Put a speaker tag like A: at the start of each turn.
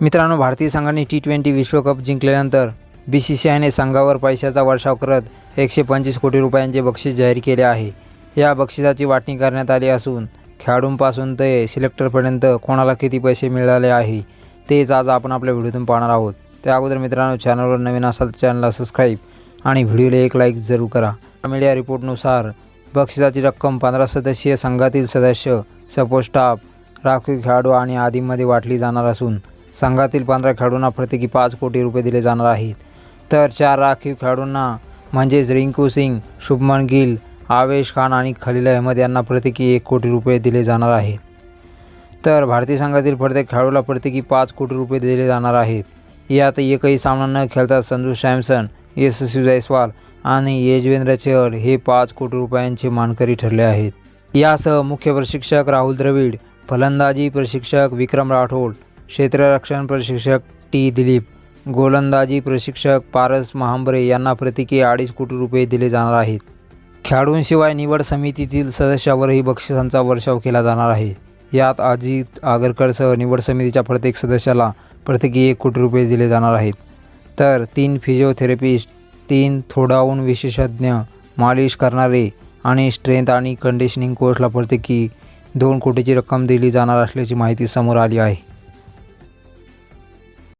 A: मित्रांनो भारतीय संघाने टी ट्वेंटी विश्वकप जिंकल्यानंतर बी सी सी आयने संघावर पैशाचा वर्षाव करत एकशे पंचवीस कोटी रुपयांचे बक्षीस जाहीर केले आहे. या बक्षिसाची वाटणी करण्यात आली असून खेळाडूंपासून ते सिलेक्टरपर्यंत कोणाला किती पैसे मिळाले आहे तेच आज आपण आपल्या व्हिडिओतून पाहणार आहोत. त्या अगोदर मित्रांनो चॅनलवर नवीन असाल तर चॅनलला सबस्क्राईब आणि व्हिडिओला एक लाईक जरूर करा. मीडिया रिपोर्टनुसार बक्षिसाची रक्कम पंधरा सदस्यीय संघातील सदस्य सपोर्ट स्टाफ राखीव खेळाडू आणि आदींमध्ये वाटली जाणार असून संघातील पंधरा खेळाडूंना प्रत्येकी पाच कोटी रुपये दिले जाणार आहेत. तर चार राखीव खेळाडूंना म्हणजेच रिंकू सिंग शुभमन गिल आवेश खान आणि खलील अहमद यांना प्रत्येकी एक कोटी रुपये दिले जाणार आहेत. तर भारतीय संघातील प्रत्येक खेळाडूला प्रत्येकी पाच कोटी रुपये दिले जाणार आहेत. यात एकही सामना न खेळता संजू सॅमसन यशस्वी जयस्वाल आणि यजवेंद्र चहल हे पाच कोटी रुपयांचे मानकरी ठरले आहेत. यासह मुख्य प्रशिक्षक राहुल द्रविड फलंदाजी प्रशिक्षक विक्रम राठोड क्षेत्ररक्षण प्रशिक्षक टी. दिलीप. गोलंदाजी प्रशिक्षक पारस महांबरे यांना प्रत्येकी अडीच कोटी रुपये दिले जाणार आहेत. खेळाडूंशिवाय निवड समितीतील सदस्यावरही बक्षिसांचा वर्षाव केला जाणार आहे. यात अजित आगरकरसह निवड समितीच्या प्रत्येक सदस्याला प्रत्येकी एक कोटी रुपये दिले जाणार आहेत. तर तीन फिजिओथेरपिस्ट तीन थोडाहून विशेषज्ञ मालिश करणारे आणि स्ट्रेंथ आणि कंडिशनिंग कोर्सला प्रत्येकी दोन कोटीची रक्कम दिली जाणार असल्याची माहिती समोर आली आहे.